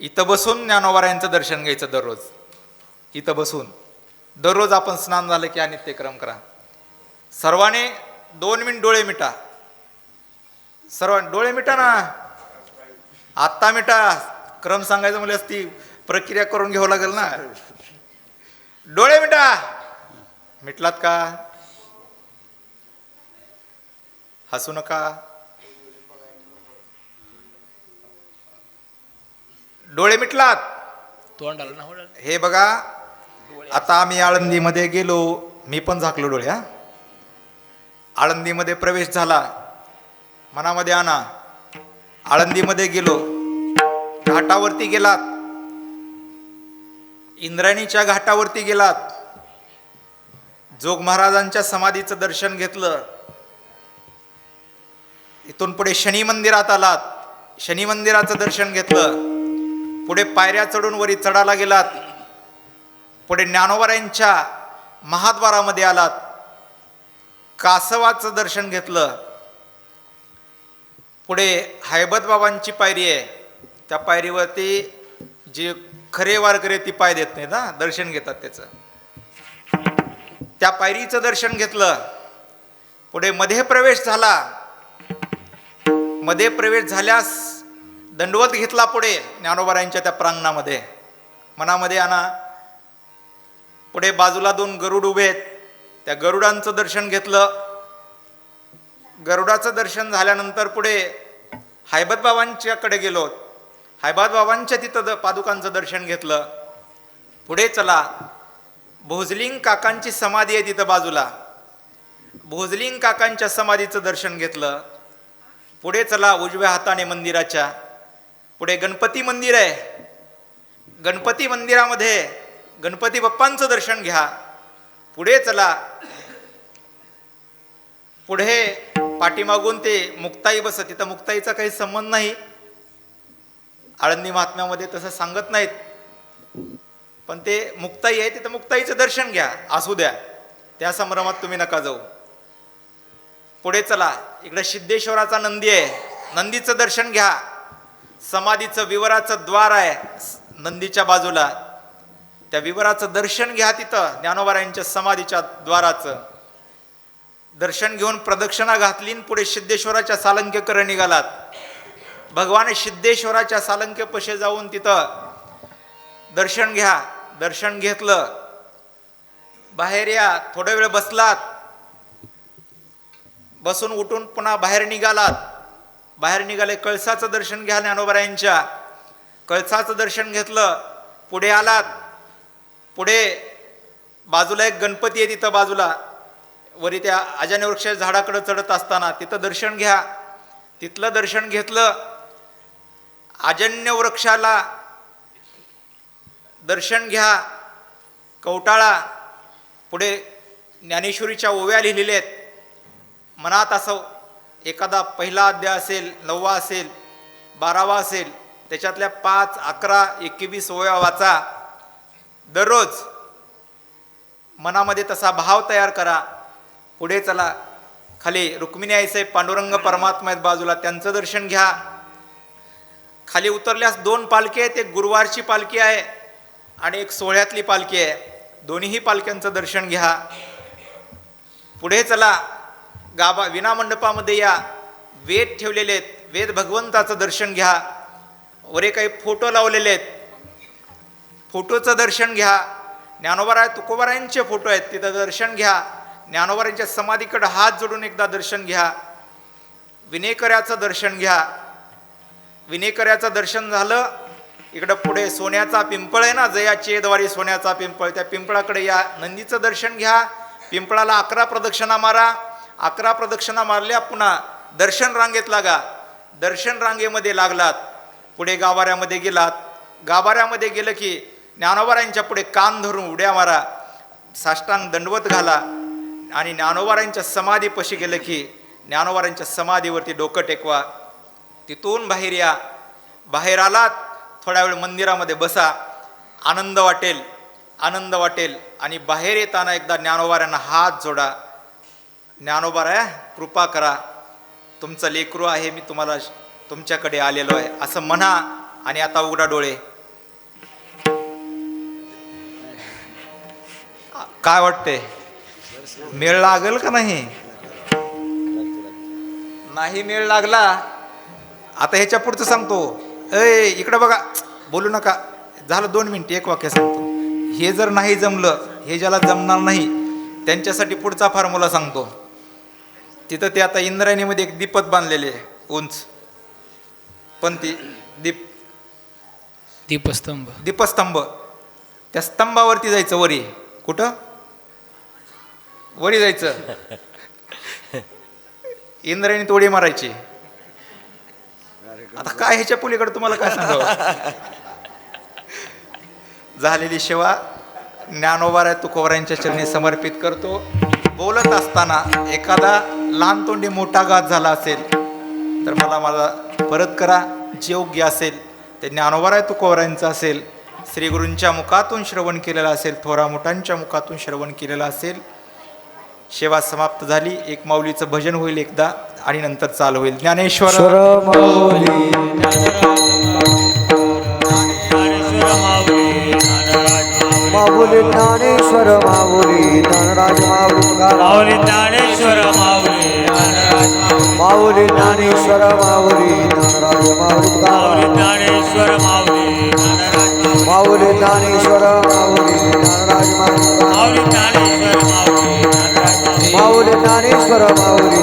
इथं बसून ज्ञानोबारायांचं दर्शन घ्यायचं दररोज. इथं बसून. दररोज आपण स्नान झालं की हा नित्यक्रम करा. सर्वांनी दोन मिनिट डोळे मिटा. सर्वांनी डोळे मिटा ना. आत्ता मिटा. क्रम सांगायचं म्हणजे ती प्रक्रिया करून घ्यावं लागेल ना. डोळे मिटा. मिटलात का? हसू नका. डोळे मिटलात. तोंडाला ना होणार हे बघा आता आम्ही आळंदीमध्ये गेलो मी पण झाकलो डोळे हा. आळंदीमध्ये प्रवेश झाला. मनामध्ये आणा आळंदीमध्ये गेलो घाटावरती गेलात. इंद्रायणीच्या घाटावरती गेलात. जोग महाराजांच्या समाधीचं दर्शन घेतलं. इथून पुढे शनी मंदिरात आलात. शनी मंदिराचं दर्शन घेतलं. पुढे पायऱ्या चढून वरी चढायला गेलात. पुढे ज्ञानोबरायांच्या महाद्वारामध्ये आलात. कासवाचं दर्शन घेतलं. पुढे हैबत बाबांची पायरी आहे. त्या पायरीवरती जे खरे वारकरी ती पाय देत नाहीत ना दर्शन घेतात त्याचं. त्या पायरीचं दर्शन घेतलं. पुढे मध्ये प्रवेश झाला. मध्ये प्रवेश झाल्यास दंडवत घेतला पुढे ज्ञानोबारायांच्या त्या प्रांगणामध्ये. मनामध्ये आणा पुढे बाजूला दोन गरुड उभे आहेत. त्या गरुडांचं दर्शन घेतलं. गरुडाचं दर्शन झाल्यानंतर पुढे हैबत बाबांच्याकडे गेलो. हैबत बाबांच्या तिथं द पादुकांचं दर्शन घेतलं. पुढे चला. भोजलिंग काकांची समाधी आहे तिथं बाजूला. भोजलिंग काकांच्या समाधीचं दर्शन घेतलं. पुढे चला उजव्या हाताने मंदिराच्या. पुढे गणपती मंदिर आहे. गणपती मंदिरामध्ये गणपती बाप्पांचं दर्शन घ्या. पुढे चला. पुढे पाठीमागून ते मुक्ताई बस तिथं मुक्ताईचा काही संबंध नाही. आळंदी महात्म्यामध्ये तसं सांगत नाहीत. पण ते मुक्ताई आहे तिथं मुक्ताईचं दर्शन घ्या. असू द्या. त्या संभ्रमात तुम्ही नका जाऊ. पुढे चला. इकडे सिद्धेश्वराचा नंदी आहे. नंदीचं दर्शन घ्या. समाधीचं विवराचं द्वार आहे नंदीच्या बाजूला. त्या विवराचं दर्शन घ्या तिथं ज्ञानोबारायांच्या समाधीच्या द्वाराचं. दर्शन घेऊन प्रदक्षिणा घातली आणि पुढे सिद्धेश्वराच्या सालंक्यकडे निघालात. भगवान सिद्धेश्वराच्या सालंक्यपशे जाऊन तिथं दर्शन घ्या. दर्शन घेतलं. बाहेर या थोडा वेळ बसलात. बसून उठून पुन्हा बाहेर निघालात. बाहेर निघाले कळसाचं दर्शन घ्या ज्ञानोबरायांच्या. कळसाचं दर्शन घेतलं पुढे आलात. पुढे बाजूला एक गणपती आहे तिथं बाजूला. वरी त्या अजाने वृक्ष झाडाकडं चढत असताना तिथं दर्शन घ्या. तिथलं दर्शन घेतलं आजन्य वृक्षाला दर्शन घ्या. कवटाळा पुढे ज्ञानेश्वरीच्या ओव्या लिहिलेल्या आहेत. मनात असं एखादा पहिला अध्याय असेल नववा असेल बारावा असेल त्याच्यातल्या पाच अकरा एकवीस ओव्या वाचा. दररोज मनामध्ये तसा भाव तयार करा. पुढे चला. खाली रुक्मिणी आईसाहेब पांडुरंग परमात्मा आहेत बाजूला त्यांचं दर्शन घ्या. खाली उतरल्यास दोन पालखी आहेत एक गुरुवारची पालखी आहे आणि एक सोहळ्यातली पालखी आहे. दोन्हीही पालख्यांचं दर्शन घ्या. पुढे चला. गाबा विनामंडपामध्ये या वेद ठेवलेले आहेत. वेद भगवंताचं दर्शन घ्या. वरे काही फोटो लावलेले आहेत. फोटोचं दर्शन घ्या. ज्ञानोबाराय तुकोबारायांचे फोटो आहेत तिथं दर्शन घ्या. ज्ञानोबारायांच्या समाधीकडं हात जोडून एकदा दर्शन घ्या. विनेकऱ्याचं दर्शन घ्या. विनेकऱ्याचं दर्शन झालं इकडं पुढे सोन्याचा पिंपळ आहे ना जया चेदवारी सोन्याचा पिंपळ त्या पिंपळाकडे या नंदीचं दर्शन घ्या. पिंपळाला अकरा प्रदक्षिणा मारा. अकरा प्रदक्षिणा मारल्या पुन्हा दर्शन रांगेत लागा. दर्शन रांगेमध्ये लागलात पुढे गाभाऱ्यामध्ये गेलात. गाभाऱ्यामध्ये गेलं की ज्ञानोबारांच्या पुढे कान धरून उड्या मारा साष्टांग दंडवत घाला. आणि ज्ञानोबारांच्या समाधीपाशी गेलं की ज्ञानोबारांच्या समाधीवरती डोकं टेकवा. तिथून बाहेर या. बाहेर आलात थोड्या वेळ मंदिरामध्ये बसा. आनंद वाटेल आनंद वाटेल. आणि बाहेर येताना एकदा ज्ञानोबाऱ्यांना हात जोडा. ज्ञानोबाराया कृपा करा. तुमचं लेकरू आहे मी तुम्हाला तुमच्याकडे आलेलो आहे. असं म्हणा आणि आता उघडा डोळे. काय वाटते मेळ लागेल का नाही? नाही मेळ लागला. आता ह्याच्या पुढचं सांगतो. ए इकडं बघा. बोलू नका. झालं दोन मिनिट एक वाक्य सांगतो. हे जर नाही जमलं हे ज्याला जमणार नाही त्यांच्यासाठी पुढचा फॉर्म्युला सांगतो. तिथं ते आता इंद्रायणीमध्ये एक दीपत बांधलेले आहे उंच. पण ती दीप दीपस्तंभ. दीपस्तंभ. त्या स्तंभावरती जायचं वरी. कुठं? वरी जायचं. इंद्रायणी तोडी मारायची. आता काय ह्याच्या पलीकडे तुम्हाला काय सांगावं? झालेली सेवा ज्ञानोबाराय तुकोबरायांच्या चरणी समर्पित करतो. बोलत असताना एखादा लहान तोंडी मोठा घात झाला असेल तर मला माझा परत करा जे योग्य असेल ते ज्ञानोबाराय तुकोबरायांचं असेल श्री गुरूंच्या मुखातून श्रवण केलेलं असेल थोरा मोठ्यांच्या मुखातून श्रवण केलेलं असेल. सेवा समाप्त झाली एक माऊलीचं भजन होईल एकदा आणि नंतर चालू होईल. ज्ञानेश्वर माऊली माऊली ज्ञानेश्वर माऊली. माऊली ज्ञानेश्वर माऊली ज्ञानराज माऊली ज्ञानेश्वर माऊली माऊली ज्ञानेश्वर माऊली माऊली ज्ञानेश्वर माऊली ज्ञानेश्वर माऊली